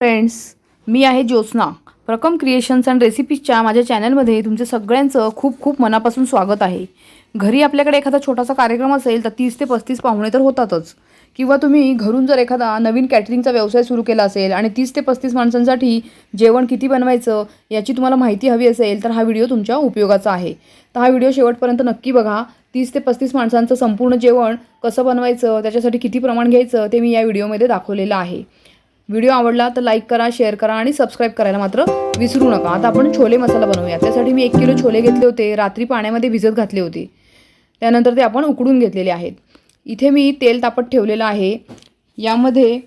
Friends मी आहे ज्योत्स्ना. प्रकम क्रिएशन्स अँड रेसिपीजच्या माझ्या चॅनलमध्ये तुमचं सगळ्यांचं खूप खूप मनापासून स्वागत आहे. घरी आपल्याकडे एखादा छोटासा कार्यक्रम असेल तर तीस ते पस्तीस पाहुणे तर होतातच. किंवा तुम्ही घरून जर एखादा नवीन कॅटरिंगचा व्यवसाय सुरू केला असेल आणि तीस ते पस्तीस माणसांसाठी जेवण किती बनवायचं याची तुम्हाला माहिती हवी असेल तर हा व्हिडिओ तुमच्या उपयोगाचा आहे. तर हा व्हिडिओ शेवटपर्यंत नक्की बघा. तीस ते पस्तीस माणसांचं संपूर्ण जेवण कसं बनवायचं त्याच्यासाठी किती प्रमाण घ्यायचं ते मी या व्हिडिओमध्ये दाखवलेलं आहे. व्हिडिओ आवडला तर लाईक करा शेअर करा आणि सबस्क्राईब करायला मात्र विसरू नका. आता आपण छोले मसाला बनवूया त्यासाठी मी एक किलो छोले घेतले होते. रात्री पाण्यामध्ये भिजत घातले होते. त्यानंतर ते आपण उकडून घेतलेले आहेत. इथे मी तेल तापत ठेवलेलं आहे. यामध्ये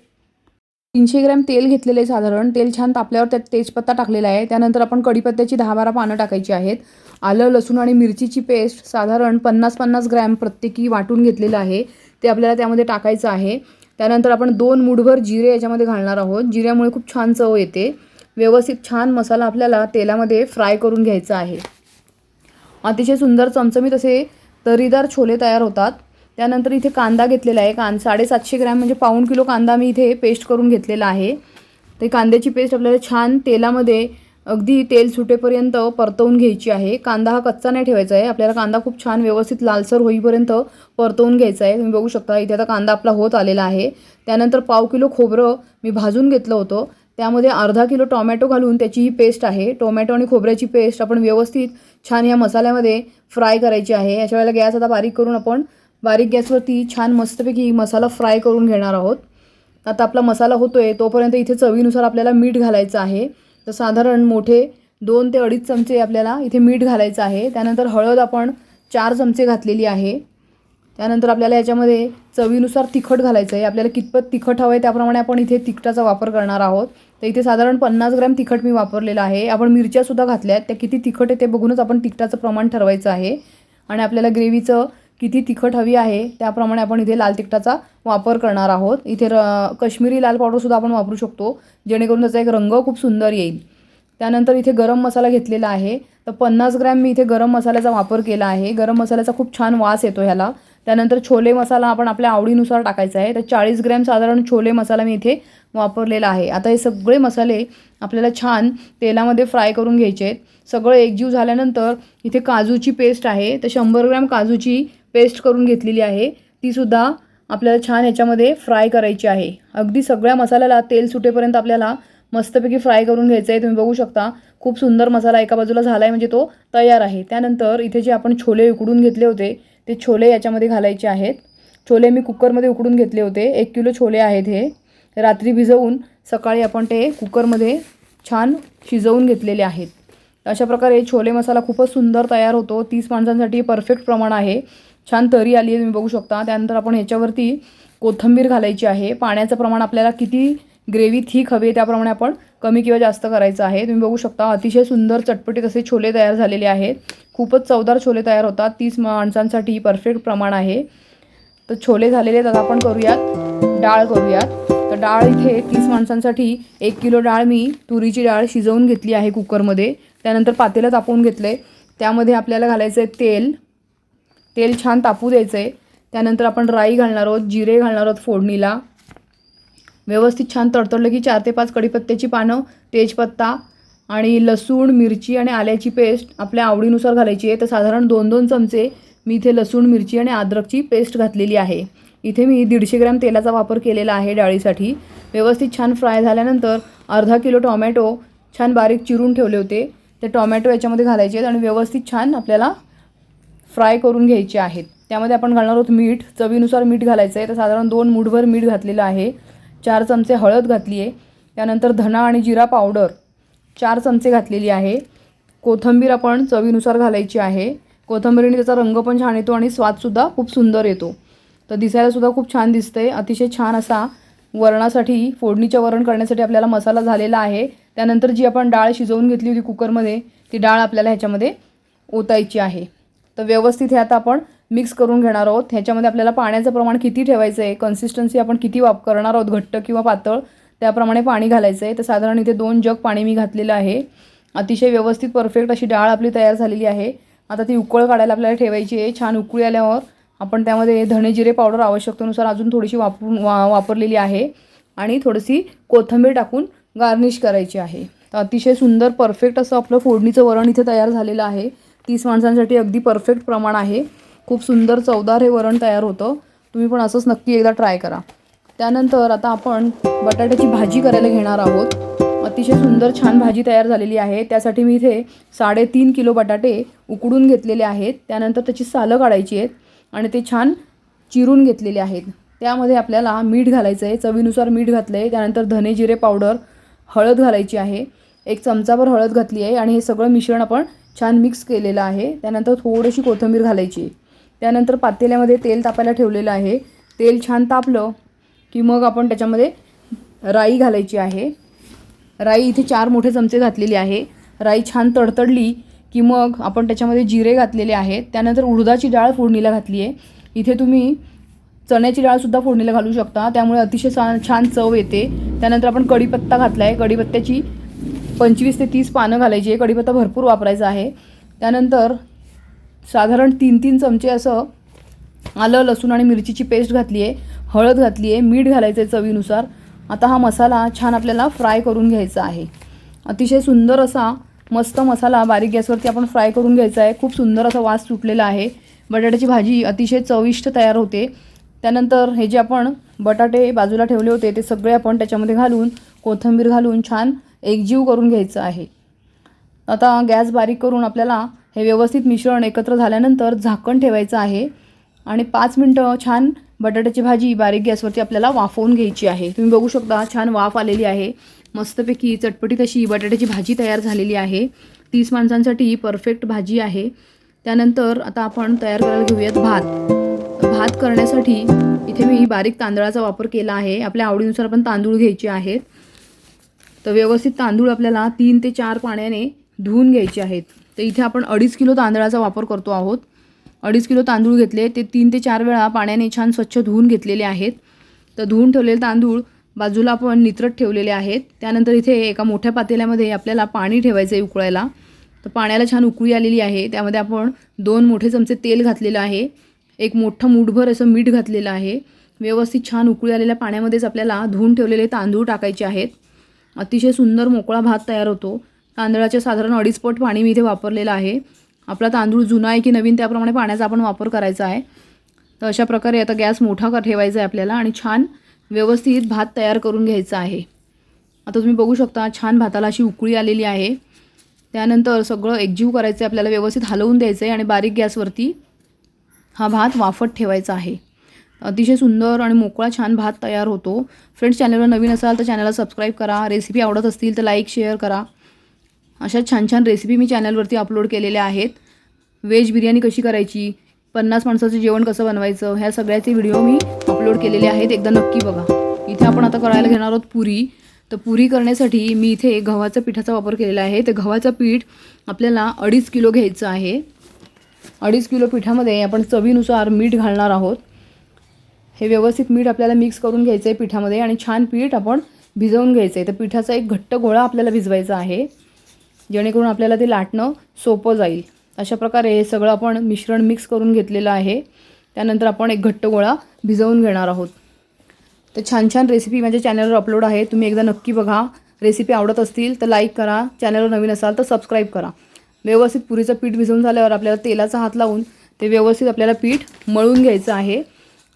तीनशे ग्रॅम तेल घेतलेलं आहे साधारण. तेल छान तापल्यावर त्यात तेजपत्ता टाकलेला आहे. त्यानंतर आपण कढीपत्त्याची दहा बारा पानं टाकायची आहेत. आलं लसूण आणि मिरचीची पेस्ट साधारण पन्नास पन्नास ग्रॅम प्रत्येकी वाटून घेतलेलं आहे. ते आपल्याला त्यामध्ये टाकायचं आहे. त्यानंतर आपण दोन मुठभर जिरे याच्यामध्ये घालणार आहोत. जिऱ्यामुळे खूप छान चव येते. व्यवस्थित छान मसाला आपल्याला तेलामध्ये फ्राय करून घ्यायचा आहे. अतिशय सुंदर चमचमीत असे तरीदार छोले तयार होतात. त्यानंतर इथे कांदा घेतलेला आहे. कां साडेसातशे ग्रॅम म्हणजे पाऊण किलो कांदा मी इथे पेस्ट करून घेतलेला आहे. ते कांद्याची पेस्ट आपल्याला छान तेलामध्ये अगदी तेल सुटेपर्यंत परतवून घ्यायची आहे. कांदा हा कच्चा नाही ठेवायचा आहे. आपल्याला कांदा खूप छान व्यवस्थित लालसर होईपर्यंत परतवून घ्यायचा आहे. तुम्ही बघू शकता इथे आता कांदा आपला होत आलेला आहे. त्यानंतर पाव किलो खोबरं मी भाजून घेतलं होतं. त्यामध्ये अर्धा किलो टोमॅटो घालून त्याची ही पेस्ट आहे. टोमॅटो आणि खोबऱ्याची पेस्ट आपण व्यवस्थित छान या मसाल्यामध्ये फ्राय करायची आहे. याच्या वेळेला गॅस आता बारीक करून आपण बारीक गॅसवरती छान मस्तपैकी मसाला फ्राय करून घेणार आहोत. आता आपला मसाला होतो आहे तोपर्यंत इथे चवीनुसार आपल्याला मीठ घालायचं आहे. तर साधारण मोठे दोन ते अडीच चमचे आपल्याला इथे मीठ घालायचं आहे. त्यानंतर हळद आपण चार चमचे घातलेली आहे. त्यानंतर आपल्याला याच्यामध्ये चवीनुसार तिखट घालायचं आहे. आपल्याला कितपत तिखट हवं आहे त्याप्रमाणे आपण इथे तिखटाचा वापर करणार आहोत. तर इथे साधारण पन्नास ग्रॅम तिखट मी वापरलेलं आहे. आपण मिरच्यासुद्धा घातल्या आहेत त्या किती तिखट आहे ते बघूनच आपण तिखटाचं प्रमाण ठरवायचं आहे. आणि आपल्याला ग्रेव्हीचं किती तिखट हवी आहे त्याप्रमाणे आपण इथे लाल तिखटाचा वापर करणार आहोत. इथे र कश्मीरी लाल पावडरसुद्धा आपण वापरू शकतो जेणेकरून त्याचा एक रंग खूप सुंदर येईल. त्यानंतर इथे गरम मसाला घेतलेला आहे. तर पन्नास ग्रॅम मी इथे गरम मसाल्याचा वापर केला आहे. गरम मसाल्याचा खूप छान वास येतो ह्याला. त्यानंतर छोले मसाला आपण आपल्या आवडीनुसार टाकायचा आहे. तर चाळीस ग्रॅम साधारण छोले मसाला मी इथे वापरलेला आहे. आता हे सगळे मसाले आपल्याला छान तेलामध्ये फ्राय करून घ्यायचे आहेत. सगळं एकजीव झाल्यानंतर इथे काजूची पेस्ट आहे. तर शंभर ग्रॅम काजूची पेस्ट करून घेतलेली आहे. तीसुद्धा आपल्याला छान याच्यामध्ये फ्राय करायची आहे. अगदी सगळ्या मसाल्याला तेल सुटेपर्यंत आपल्याला मस्तपैकी फ्राय करून घ्यायचं आहे तुम्ही बघू शकता खूप सुंदर मसाला एका बाजूला झाला आहे म्हणजे तो तयार आहे. त्यानंतर इथे जे आपण छोले उकडून घेतले होते ते छोले याच्यामध्ये घालायचे आहेत. छोले मी कुकरमध्ये उकडून घेतले होते. एक किलो छोले आहेत हे. रात्री भिजवून सकाळी आपण ते कुकरमध्ये छान शिजवून घेतलेले आहेत. अशा प्रकारे छोले मसाला खूपच सुंदर तयार होतो. तीस माणसांसाठी परफेक्ट प्रमाण आहे. छान तरी आली आहे तुम्ही बघू शकता. त्यानंतर आपण ह्याच्यावरती कोथिंबीर घालायची आहे. पाण्याचं प्रमाण आपल्याला किती ग्रेव्ही थीक हवी आहे त्याप्रमाणे आपण कमी किंवा जास्त करायचं आहे. तुम्ही बघू शकता अतिशय सुंदर चटपटीत असे छोले तयार झालेले आहेत. खूपच चवदार छोले तयार होतात. तीस माणसांसाठी परफेक्ट प्रमाण आहे. तर छोले झालेले आहेत आता आपण करूयात. डाळ करूयात. तर डाळ इथे तीस माणसांसाठी एक किलो डाळ मी तुरीची डाळ शिजवून घेतली आहे कुकरमध्ये त्यानंतर पातेलं तापवून घेतलं आहे त्यामध्ये आपल्याला घालायचं आहे तेल. तेल छान तापू द्यायचं आहे त्यानंतर आपण राई घालणार आहोत जिरे घालणार आहोत फोडणीला. व्यवस्थित छान तडतडलं की चार ते पाच कढीपत्त्याची पानं तेजपत्ता आणि लसूण मिरची आणि आल्याची पेस्ट आपल्या आवडीनुसार घालायची आहे. तर साधारण दोन दोन चमचे मी इथे लसूण मिरची आणि अद्रकची पेस्ट घातलेली आहे. इथे मी दीडशे ग्रॅम तेलाचा वापर केलेला आहे डाळीसाठी. व्यवस्थित छान फ्राय झाल्यानंतर अर्धा किलो टॉमॅटो छान बारीक चिरून ठेवले होते. ते टॉमॅटो याच्यामध्ये घालायचे आहेत आणि व्यवस्थित छान आपल्याला फ्राय करून घ्यायचे आहेत. त्यामध्ये आपण घालणार आहोत मीठ. चवीनुसार मीठ घालायचं आहे तर साधारण दोन मुठभर मीठ घातलेलं आहे. चार चमचे हळद घातली आहे त्यानंतर धना आणि जिरा पावडर चार चमचे घातलेली आहे. कोथिंबीर आपण चवीनुसार घालायची आहे. कोथिंबीरीने त्याचा रंग पण छान येतो आणि स्वादसुद्धा खूप सुंदर येतो. तर दिसायलासुद्धा खूप छान दिसतंय. अतिशय छान असा वरणासाठी फोडणीच्या वरण करण्यासाठी आपल्याला मसाला झालेला आहे. त्यानंतर जी आपण डाळ शिजवून घेतली होती कुकरमध्ये ती डाळ आपल्याला ह्याच्यामध्ये ओतायची आहे. तर व्यवस्थित हे आता आपण मिक्स करून घेणार आहोत. ह्याच्यामध्ये आपल्याला पाण्याचं प्रमाण किती ठेवायचं आहे? कन्सिस्टन्सी आपण किती वाप करणार आहोत? घट्ट किंवा पातळ? त्याप्रमाणे पाणी घालायचं आहे. तर साधारण इथे दोन जग पाणी मी घातलेलं आहे. अतिशय व्यवस्थित परफेक्ट अशी डाळ आपली तयार झालेली आहे. आता ती उकळ काढायला आपल्याला ठेवायची आहे. छान उकळी आल्यावर आपण त्यामध्ये धणे जिरे पावडर आवश्यकतेनुसार अजून थोडीशी वापरून वा वापरलेली आहे. आणि थोडीशी कोथिंबीर टाकून गार्निश करायची आहे. तर अतिशय सुंदर परफेक्ट असं आपलं फोडणीचं वरण इथे तयार झालेलं आहे. तीस माणसांसाठी अगदी परफेक्ट प्रमाण आहे. खूप सुंदर चवदार हे वरण तयार होतं. तुम्ही पण असंच नक्की एकदा ट्राय करा. त्यानंतर आता आपण बटाट्याची भाजी करायला घेणार आहोत. अतिशय सुंदर छान भाजी तयार झालेली आहे. त्यासाठी मी इथे साडेतीन किलो बटाटे उकडून घेतलेले आहेत. त्यानंतर त्याची सालं काढायची आहेत आणि ते छान चिरून घेतलेले आहेत. त्यामध्ये आपल्याला मीठ घालायचं आहे. चवीनुसार मीठ घातलं आहे त्यानंतर धने जिरे पावडर हळद घालायची आहे. एक चमचाभर हळद घातली आहे आणि हे सगळं मिश्रण आपण छान मिक्स केलेलं आहे. त्यानंतर थोडीशी कोथिंबीर घालायची. त्यानंतर पातेल्यामध्ये तेल तापायला ठेवलेलं आहे. तेल छान तापलं की मग आपण त्याच्यामध्ये राई घालायची आहे. राई इथे चार मोठे चमचे घातलेली आहे. राई छान तडतडली की मग आपण त्याच्यामध्ये जिरे घातलेले आहेत. त्यानंतर उडदाची डाळ फोडणीला घातली आहे. इथे तुम्ही चण्याची डाळसुद्धा फोडणीला घालू शकता. त्यामुळे अतिशय छान चव येते. त्यानंतर आपण कढीपत्ता घातला आहे कढीपत्त्याची पंचवीस ते तीस पानं घालायची आहे कढीपत्ता भरपूर वापरायचा आहे. त्यानंतर साधारण तीन तीन चमचे असं आलं लसूण आणि मिरचीची पेस्ट घातली आहे हळद घातली आहे मीठ घालायचं आहे चवीनुसार. आता हा मसाला छान आपल्याला फ्राय करून घ्यायचा आहे. अतिशय सुंदर असा मस्त मसाला बारीक गॅसवरती आपण फ्राय करून घ्यायचा आहे. खूप सुंदर असा वास सुटलेला आहे. बटाट्याची भाजी अतिशय चविष्ट तयार होते. त्यानंतर हे जे आपण बटाटे बाजूला ठेवले होते ते सगळे आपण त्याच्यामध्ये घालून कोथिंबीर घालून छान एकजीव करून घ्यायचं आहे. आता गॅस बारीक करून आपल्याला हे व्यवस्थित मिश्रण एकत्र झाल्यानंतर झाकण ठेवायचं आहे. आणि पाच मिनटं छान बटाट्याची भाजी बारीक गॅसवरती आपल्याला वाफवून घ्यायची आहे. तुम्ही बघू शकता छान वाफ आलेली आहे. मस्तपैकी चटपटीत अशी बटाट्याची भाजी तयार झालेली आहे. तीस माणसांसाठी परफेक्ट भाजी आहे. त्यानंतर आता आपण तयार करायला घेऊयात भात. भात करण्यासाठी इथे मी बारीक तांदळाचा वापर केला आहे. आपल्या आवडीनुसार आपण तांदूळ घ्यायचे आहेत. तर व्यवस्थित तांदूळ आपल्याला तीन ते चार पाण्याने धुवून घ्यायचे आहेत. तर इथे आपण अडीच किलो तांदळाचा वापर करतो आहोत. अडीच किलो तांदूळ घेतले ते तीन ते चार वेळा पाण्याने छान स्वच्छ धुवून घेतलेले आहेत. तर धुवून ठेवलेले तांदूळ बाजूला आपण नित्रट ठेवलेले आहेत. त्यानंतर इथे एका मोठ्या पातेल्यामध्ये आपल्याला पाणी ठेवायचं आहे उकळायला. तर पाण्याला छान उकळी आलेली आहे. त्यामध्ये आपण दोन मोठे चमचे तेल घातलेलं आहे. एक मोठं मूठभर असं मीठ घातलेलं आहे. व्यवस्थित छान उकळी आलेल्या पाण्यामध्येच आपल्याला धुवून ठेवलेले तांदूळ टाकायचे आहेत. अतिशय सुंदर मोकळा भात तयार होतो. तांदळाचे साधारण अडीचपट पाणी मी इथे वापरलेलं आहे. आपला तांदूळ जुना आहे की नवीन त्याप्रमाणे पाण्याचा आपण वापर करायचा आहे. तर अशा प्रकारे आता गॅस मोठा ठेवायचा आहे आपल्याला आणि छान व्यवस्थित भात तयार करून घ्यायचा आहे. आता तुम्ही बघू शकता छान भाताला अशी उकळी आलेली आहे. त्यानंतर सगळं एकजीव करायचं आहे आपल्याला व्यवस्थित हलवून द्यायचं आहे आणि बारीक गॅसवरती हा भात वाफत ठेवायचा आहे. अतिशय सुंदर आणि मोकळा छान भात तयार होतो. फ्रेंड्स चॅनलवर नवीन असाल तर चॅनलला सबस्क्राईब करा. रेसिपी आवडत असतील तर लाईक शेअर करा. अशा छान छान रेसिपी मी चॅनलवरती अपलोड केलेल्या आहेत. व्हेज बिर्याणी कशी करायची? पन्नास माणसाचं जेवण कसं बनवायचं? ह्या सगळ्याचे व्हिडिओ मी अपलोड केलेले आहेत. एकदा नक्की बघा. इथे आपण आता करायला घेणार आहोत पुरी. तर पुरी करण्यासाठी मी इथे गव्हाच्या पिठाचा वापर केलेला आहे. तर गव्हाचं पीठ आपल्याला अडीच किलो घ्यायचं आहे. अडीच किलो पिठामध्ये आपण चवीनुसार मीठ घालणार आहोत. हे व्यवस्थित मीठ आपल्याला मिक्स करून घ्यायचं आहे पिठामध्ये आणि छान पीठ आपण भिजवून घ्यायचं आहे तर पिठाचा एक घट्ट गोळा आपल्याला भिजवायचा आहे. जेणेकरून आपल्याला ते लाटणं सोपं जाईल. अशा प्रकारे हे सगळं आपण मिश्रण मिक्स करून घेतलेलं आहे. त्यानंतर आपण एक घट्ट गोळा भिजवून घेणार आहोत. तर छान छान रेसिपी माझ्या चॅनलवर अपलोड आहे. तुम्ही एकदा नक्की बघा. रेसिपी आवडत असतील तर लाईक करा. चॅनलवर नवीन असाल तर सबस्क्राईब करा. व्यवस्थित पुरीचं पीठ भिजवून झाल्यावर आपल्याला तेलाचा हात लावून ते व्यवस्थित आपल्याला पीठ मळून घ्यायचं आहे.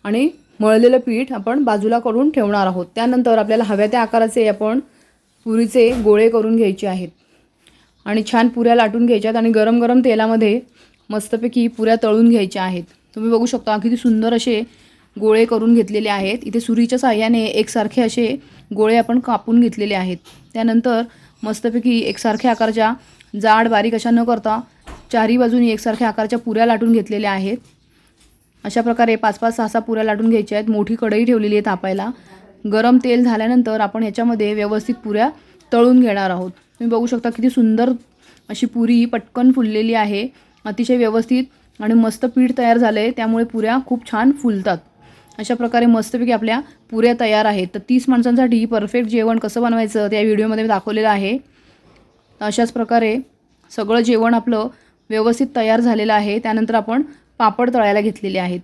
आणि मळलेलं पीठ आपण बाजूला करून ठेवणार आहोत. त्यानंतर आपल्याला हव्या त्या आकाराचे आपण पुरीचे गोळे करून घ्यायचे आहेत. आणि छान पुऱ्या लाटून घ्यायच्यात आणि गरम गरम तेलामध्ये मस्तपैकी पुऱ्या तळून घ्यायच्या आहेत. तुम्ही बघू शकता किती सुंदर असे गोळे करून घेतलेले आहेत. इथे सुरीच्या साह्याने एकसारखे असे गोळे आपण कापून घेतलेले आहेत. त्यानंतर मस्तपैकी एकसारख्या आकारच्या जाड बारीक अशा न करता चारही बाजूनी एकसारख्या आकारच्या पुऱ्या लाटून घेतलेल्या आहेत. अशा प्रकारे पाच पाच सहा सहा पुऱ्या लाटून घ्यायच्या आहेत. मोठी कढई ठेवलेली आहे तापायला. गरम तेल झाल्यानंतर आपण ह्याच्यामध्ये व्यवस्थित पुऱ्या तळून घेणार आहोत. तुम्ही बघू शकता किती सुंदर अशी पुरी पटकन फुललेली आहे. अतिशय व्यवस्थित आणि मस्त पीठ तयार झालं आहे त्यामुळे पुऱ्या खूप छान फुलतात. अशा प्रकारे मस्तपैकी आपल्या पुऱ्या तयार आहेत. तर तीस माणसांसाठी परफेक्ट जेवण कसं बनवायचं त्या व्हिडिओमध्ये मी दाखवलेलं आहे. अशाच प्रकारे सगळं जेवण आपलं व्यवस्थित तयार झालेलं आहे. त्यानंतर आपण पापड तळायला घेतलेले आहेत.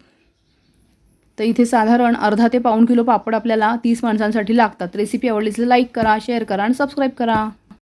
तर इथे साधारण अर्धा ते पाऊण किलो पापड आपल्याला तीस माणसांसाठी लागतात. रेसिपी आवडली तर लाईक करा शेअर करा आणि सबस्क्राईब करा.